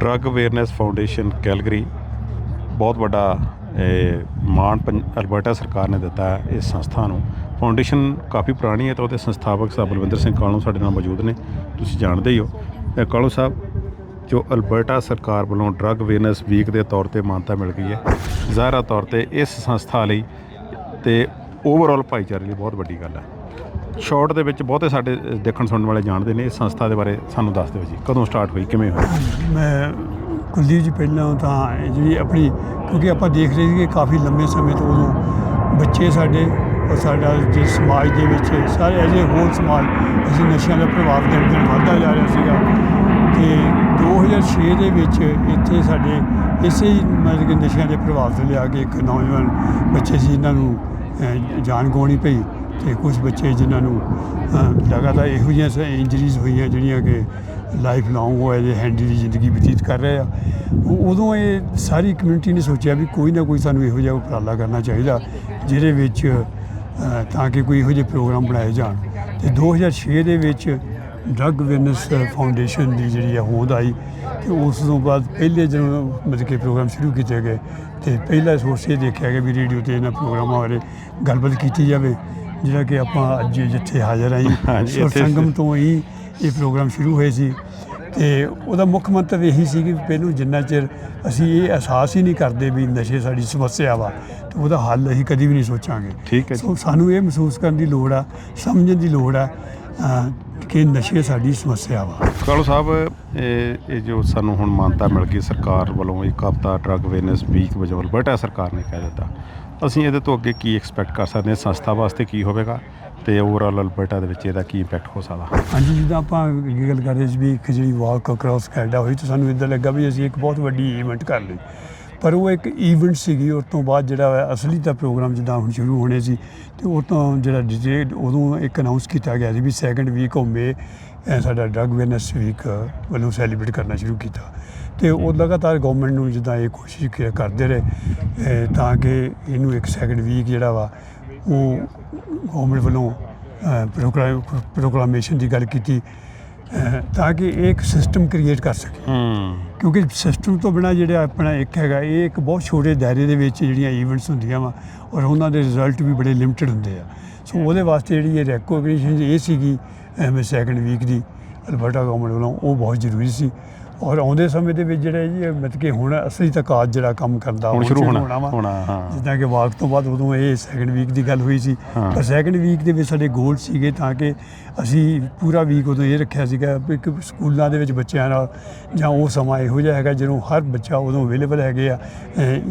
Drug awareness foundation Calgary ਬਹੁਤ ਵੱਡਾ ਮਾਣ ਪੰ- ਅਲਬਰਟਾ ਸਰਕਾਰ ਨੇ ਦਿੱਤਾ ਹੈ ਇਸ ਸੰਸਥਾ ਨੂੰ। ਫਾਊਂਡੇਸ਼ਨ ਕਾਫੀ ਪੁਰਾਣੀ ਹੈ ਤਾਂ ਉਹਦੇ ਸੰਸਥਾਪਕ ਸਾਹਿਬ ਬਲਵਿੰਦਰ ਸਿੰਘ ਕਾਲੂ ਸਾਡੇ ਨਾਲ ਮੌਜੂਦ ਨੇ। ਤੁਸੀਂ ਜਾਣਦੇ ਹੀ ਹੋ। ਇਹ ਕਾਲੂ ਸਾਹਿਬ, ਜੋ ਅਲਬਰਟਾ ਸਰਕਾਰ ਵੱਲੋਂ ਡਰੱਗ ਅਵੇਅਰਨੈਸ ਵੀਕ ਦੇ ਤੌਰ ਤੇ ਮਾਨਤਾ ਮਿਲ ਗਈ ਹੈ, ਜ਼ਾਹਰਾ ਤੌਰ ਤੇ ਇਸ ਸੰਸਥਾ ਲਈ ਤੇ ਓਵਰਆਲ ਭਾਈਚਾਰੇ ਲਈ ਬਹੁਤ ਵੱਡੀ ਗੱਲ ਹੈ। ਸ਼ਾਰਟ ਦੇ ਵਿੱਚ ਬਹੁਤੇ ਸਾਡੇ ਦੇਖਣ ਸੁਣਨ ਵਾਲੇ ਜਾਣਦੇ ਨੇ ਇਸ ਸੰਸਥਾ ਦੇ ਬਾਰੇ ਸਾਨੂੰ ਦੱਸ ਦਿਓ ਜੀ, ਕਦੋਂ ਸਟਾਰਟ ਹੋਈ, ਕਿਵੇਂ ਹੋਈ? ਮੈਂ ਕੁਲਦੀਪ ਜੀ ਪਹਿਲਾਂ ਤਾਂ ਜਿਹੜੀ ਆਪਣੀ, ਕਿਉਂਕਿ ਆਪਾਂ ਦੇਖ ਰਹੇ ਸੀ ਕਿ ਕਾਫੀ ਲੰਬੇ ਸਮੇਂ ਤੋਂ ਉਦੋਂ ਬੱਚੇ ਸਾਡੇ ਔਰ ਸਾਡਾ ਜੇ ਸਮਾਜ ਦੇ ਵਿੱਚ ਸਾਰੇ ਐਜੇ ਹੋਰ ਸਮਾਜ, ਅਸੀਂ ਨਸ਼ਿਆਂ ਦਾ ਪ੍ਰਭਾਵ ਦਿਨ ਦਿਨ ਵੱਧਦਾ ਜਾ ਰਿਹਾ ਸੀਗਾ। ਤੇ 2006 ਦੇ ਵਿੱਚ ਇੱਥੇ ਸਾਡੇ ਇਸੇ ਮਤਲਬ ਕਿ ਨਸ਼ਿਆਂ ਦੇ ਪ੍ਰਭਾਵ ਤੋਂ ਲਿਆ ਕੇ ਇੱਕ ਨੌਜਵਾਨ ਬੱਚੇ ਸੀ ਇਹਨਾਂ ਨੂੰ ਜਾਨ ਗਵਾਉਣੀ ਪਈ। ਤੇ ਕੁਝ ਬੱਚੇ ਜਿਨ੍ਹਾਂ ਨੂੰ ਲਗਾਤਾਰ ਇਹੋ ਜਿਹੀਆਂ ਇੰਜਰੀਜ਼ ਹੋਈਆਂ ਜਿਹੜੀਆਂ ਕਿ ਲਾਈਫ ਲੌਂਗ ਉਹ ਐਜ ਹੈਂਡੀ ਦੀ ਜ਼ਿੰਦਗੀ ਬਤੀਤ ਕਰ ਰਹੇ ਆ। ਉਦੋਂ ਇਹ ਸਾਰੀ ਕਮਿਊਨਿਟੀ ਨੇ ਸੋਚਿਆ ਵੀ ਕੋਈ ਨਾ ਕੋਈ ਸਾਨੂੰ ਇਹੋ ਜਿਹਾ ਉਪਰਾਲਾ ਕਰਨਾ ਚਾਹੀਦਾ, ਜਿਹਦੇ ਵਿੱਚ ਤਾਂ ਕਿ ਕੋਈ ਇਹੋ ਜਿਹੇ ਪ੍ਰੋਗਰਾਮ ਬਣਾਏ ਜਾਣ। ਤੇ 2006 ਦੇ ਵਿੱਚ ਡਰੱਗ ਅਵੇਅਰਨੈਸ ਫਾਊਂਡੇਸ਼ਨ ਦੀ ਜਿਹੜੀ ਆ ਹੋਂਦ ਆਈ ਤੇ ਉਸ ਤੋਂ ਬਾਅਦ ਪਹਿਲੇ ਜਦੋਂ ਮਤਲਬ ਕਿ ਪ੍ਰੋਗਰਾਮ ਸ਼ੁਰੂ ਕੀਤੇ ਗਏ ਤੇ ਪਹਿਲਾ ਸੋਰਸ ਇਹ ਦੇਖਿਆ ਗਿਆ ਵੀ ਰੇਡੀਓ ਤੇ ਇਹਨਾਂ ਪ੍ਰੋਗਰਾਮਾਂ ਬਾਰੇ ਗੱਲਬਾਤ ਕੀਤੀ ਜਾਵੇ। ਜਿਹੜਾ ਕਿ ਆਪਾਂ ਅੱਜ ਜਿੱਥੇ ਹਾਜ਼ਰ ਆਂ ਹਾਂਜੀ, ਸੁਰ ਇੱਥੇ ਸੰਗਮ ਤੋਂ ਹੀ ਇਹ ਪ੍ਰੋਗਰਾਮ ਸ਼ੁਰੂ ਹੋਏ ਸੀ ਤੇ ਉਹਦਾ ਮੁੱਖ ਮੰਤਵ ਇਹੀ ਸੀ ਕਿ ਪਹਿਲੋਂ ਜਿੰਨਾ ਚਿਰ ਅਸੀਂ ਇਹ ਅਹਿਸਾਸ ਹੀ ਨਹੀਂ ਕਰਦੇ ਵੀ ਨਸ਼ੇ ਸਾਡੀ ਸਮੱਸਿਆ ਵਾ ਤੇ ਉਹਦਾ ਹੱਲ ਅਸੀਂ ਕਦੀ ਵੀ ਨਹੀਂ ਸੋਚਾਂਗੇ। ਠੀਕ ਹੈ ਜੀ। ਸੋ ਸਾਨੂੰ ਇਹ ਮਹਿਸੂਸ ਕਰਨ ਦੀ ਲੋੜ ਆ ਸਮਝਣ ਦੀ ਲੋੜ ਆ ਕਿ ਨਸ਼ੇ ਸਾਡੀ ਸਮੱਸਿਆ ਵਾ। ਕਾਲੂ ਸਾਹਿਬ ਇਹ ਇਹ ਜੋ ਸਾਨੂੰ ਹੁਣ ਮਾਨਤਾ ਮਿਲ ਗਈ ਸਰਕਾਰ ਵੱਲੋਂ ਇੱਕ ਹਫਤਾ ਡਰੱਗ ਅਵੇਅਰਨੈਸ ਵੀਕ ਵਜੋਂ ਅਲਬਰਟਾ ਸਰਕਾਰ ਨੇ ਕਹਿ ਦਿੱਤਾ। ਅਸੀਂ ਇਹਦੇ ਤੋਂ ਅੱਗੇ ਕੀ ਐਕਸਪੈਕਟ ਕਰ ਸਕਦੇ ਹਾਂ? ਸੰਸਥਾ ਵਾਸਤੇ ਕੀ ਹੋਵੇਗਾ? ਤੇ ਓਵਰਆਲ ਅਲਬਰਟਾ ਦੇ ਵਿੱਚ ਇਹਦਾ ਕੀ ਇੰਪੈਕਟ ਹੋ ਸਕਦਾ? ਹਾਂਜੀ, ਜਿੱਦਾਂ ਆਪਾਂ ਇਹ ਗੱਲ ਕਰਦੇ ਰਹੇ ਸੀ ਵੀ ਇੱਕ ਜਿਹੜੀ ਵਾਕ ਅਕ੍ਰੋਸ ਕੈਨੇਡਾ ਹੋਈ, ਤਾਂ ਸਾਨੂੰ ਇਦਾਂ ਲੱਗਾ ਵੀ ਅਸੀਂ ਇੱਕ ਬਹੁਤ ਵੱਡੀ ਇਵੈਂਟ ਕਰ ਲਈ। ਪਰ ਉਹ ਇੱਕ ਇਵੈਂਟ ਸੀਗੀ ਉਸ ਤੋਂ ਬਾਅਦ ਜਿਹੜਾ ਵਾ ਅਸਲੀ ਤਾਂ ਪ੍ਰੋਗਰਾਮ ਜਿੱਦਾਂ ਹੁਣ ਸ਼ੁਰੂ ਹੋਣੇ ਸੀ ਤੇ ਉਹ ਤੋਂ ਜਿਹੜਾ ਡਿਟੇਲ ਉਦੋਂ ਇੱਕ ਅਨਾਉਂਸ ਕੀਤਾ ਗਿਆ ਸੀ ਵੀ ਸੈਕੰਡ ਵੀਕ ਆਫ ਮੇ ਸਾਡਾ ਡਰੱਗ ਅਵੇਅਰਨੈਸ ਵੀਕ ਵੱਲੋਂ ਸੈਲੀਬ੍ਰੇਟ ਕਰਨਾ ਸ਼ੁਰੂ ਕੀਤਾ। ਤੇ ਉਹ ਲਗਾਤਾਰ ਗਵਰਨਮੈਂਟ ਨੂੰ ਜਿੱਦਾਂ ਇਹ ਕੋਸ਼ਿਸ਼ ਕਰਦੇ ਰਹੇ ਤਾਂ ਕਿ ਇਹਨੂੰ ਇੱਕ ਸੈਕੰਡ ਵੀਕ ਜਿਹੜਾ ਵਾ ਉਹ ਗਵਰਨਮੈਂਟ ਵੱਲੋਂ ਪ੍ਰੋਕਲਾਮੇਸ਼ਨ ਦੀ ਗੱਲ ਕੀਤੀ। ਤਾਂ ਕਿ ਇਹ ਇੱਕ ਸਿਸਟਮ ਕ੍ਰੀਏਟ ਕਰ ਸਕੇ। ਹੂੰ। ਕਿਉਂਕਿ ਸਿਸਟਮ ਤੋਂ ਬਿਨਾ ਜਿਹੜਾ ਆਪਣਾ ਇੱਕ ਹੈਗਾ ਇਹ ਇੱਕ ਬਹੁਤ ਛੋਟੇ ਦਾਇਰੇ ਦੇ ਵਿੱਚ ਜਿਹੜੀਆਂ ਇਵੈਂਟਸ ਹੁੰਦੀਆਂ ਵਾ ਔਰ ਉਹਨਾਂ ਦੇ ਰਿਜ਼ਲਟ ਵੀ ਬੜੇ ਲਿਮਟਿਡ ਹੁੰਦੇ ਆ। ਸੋ ਉਹਦੇ ਵਾਸਤੇ ਜਿਹੜੀ ਇਹ ਰੈਕੋਗਨੀਸ਼ਨ ਇਹ ਸੀਗੀ ਐਵੇਂ ਸੈਕੰਡ ਵੀਕ ਦੀ ਅਲਬਰਟਾ ਗਵਰਨਮੈਂਟ ਵੱਲੋਂ ਉਹ ਬਹੁਤ ਜ਼ਰੂਰੀ ਸੀ। ਔਰ ਆਉਂਦੇ ਸਮੇਂ ਦੇ ਵਿੱਚ ਜਿਹੜਾ ਜੀ ਮਤਲਬ ਕਿ ਹੁਣ ਅਸਲੀ ਤਕਾਤ ਜਿਹੜਾ ਕੰਮ ਕਰਦਾ ਹੁਣ ਸ਼ੁਰੂ ਹੋਣਾ ਵਾ। ਹੋਣਾ ਹਾਂ ਜਿੱਦਾਂ ਕਿ ਵਾਕ ਤੋਂ ਬਾਅਦ ਉਦੋਂ ਇਹ ਸੈਕੰਡ ਵੀਕ ਦੀ ਗੱਲ ਹੋਈ ਸੀ। ਪਰ ਸੈਕੰਡ ਵੀਕ ਦੇ ਵਿੱਚ ਸਾਡੇ ਗੋਲ ਸੀਗੇ ਤਾਂ ਕਿ ਅਸੀਂ ਪੂਰਾ ਵੀਕ ਉਦੋਂ ਇਹ ਰੱਖਿਆ ਸੀਗਾ ਕਿ ਸਕੂਲਾਂ ਦੇ ਵਿੱਚ ਬੱਚਿਆਂ ਨਾਲ ਜਾਂ ਉਹ ਸਮਾਂ ਇਹੋ ਜਿਹਾ ਹੈਗਾ ਜਦੋਂ ਹਰ ਬੱਚਾ ਉਦੋਂ ਅਵੇਲੇਬਲ ਹੈਗੇ ਆ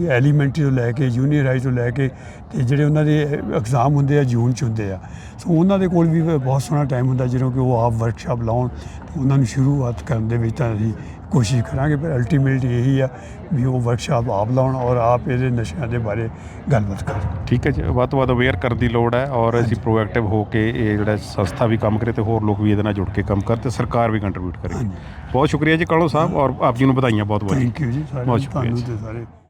ਐਲੀਮੈਂਟਰੀ ਤੋਂ ਲੈ ਕੇ ਜੂਨੀਅਰ ਹਾਈ ਤੋਂ ਲੈ ਕੇ ਤੇ ਜਿਹੜੇ ਉਹਨਾਂ ਦੇ ਐਗਜ਼ਾਮ ਹੁੰਦੇ ਆ ਜੂਨ ਚ ਹੁੰਦੇ ਆ ਸੋ ਉਹਨਾਂ ਦੇ ਕੋਲ ਵੀ ਬਹੁਤ ਸੋਹਣਾ ਟਾਈਮ ਹੁੰਦਾ ਜਦੋਂ ਕਿ ਉਹ ਆਪ ਵਰਕਸ਼ਾਪ ਲਾਉਣ ਉਹਨਾਂ ਨੂੰ ਸ਼ੁਰੂਆਤ ਕਰਨ ਦੇ ਵਿੱਚ ਤਾਂ ਅਸੀਂ ਕੋਸ਼ਿਸ਼ ਕਰਾਂਗੇ ਪਰ ਅਲਟੀਮੇਟਲੀ ਇਹੀ ਆ ਵੀ ਉਹ ਵਰਕਸ਼ਾਪ ਆਪ ਲਾਉਣ ਔਰ ਆਪ ਇਹਦੇ ਨਸ਼ਿਆਂ ਦੇ ਬਾਰੇ ਗੱਲਬਾਤ ਕਰਨ। ਠੀਕ ਹੈ ਜੀ ਵੱਧ ਤੋਂ ਵੱਧ ਅਵੇਅਰ ਕਰਨ ਦੀ ਲੋੜ ਹੈ ਔਰ ਅਸੀਂ ਪ੍ਰੋਐਕਟਿਵ ਹੋ ਕੇ ਇਹ ਜਿਹੜਾ ਸੰਸਥਾ ਵੀ ਕੰਮ ਕਰੇ ਤੇ ਹੋਰ ਲੋਕ ਵੀ ਇਹਦੇ ਨਾਲ ਜੁੜ ਕੇ ਕੰਮ ਕਰਨ ਤੇ ਸਰਕਾਰ ਵੀ ਕੰਟਰੀਬਿਊਟ ਕਰੇ। ਬਹੁਤ ਸ਼ੁਕਰੀਆ ਜੀ ਕਾਲੋ ਸਾਹਿਬ ਔਰ ਆਪ ਜੀ ਨੂੰ ਵਧਾਈਆਂ ਬਹੁਤ ਬਹੁਤ ਥੈਂਕ ਯੂ ਜੀ ਸ਼ੁਕਰੀਆ ਤੁਹਾਨੂੰ। ਤੇ ਸਾਰੇ।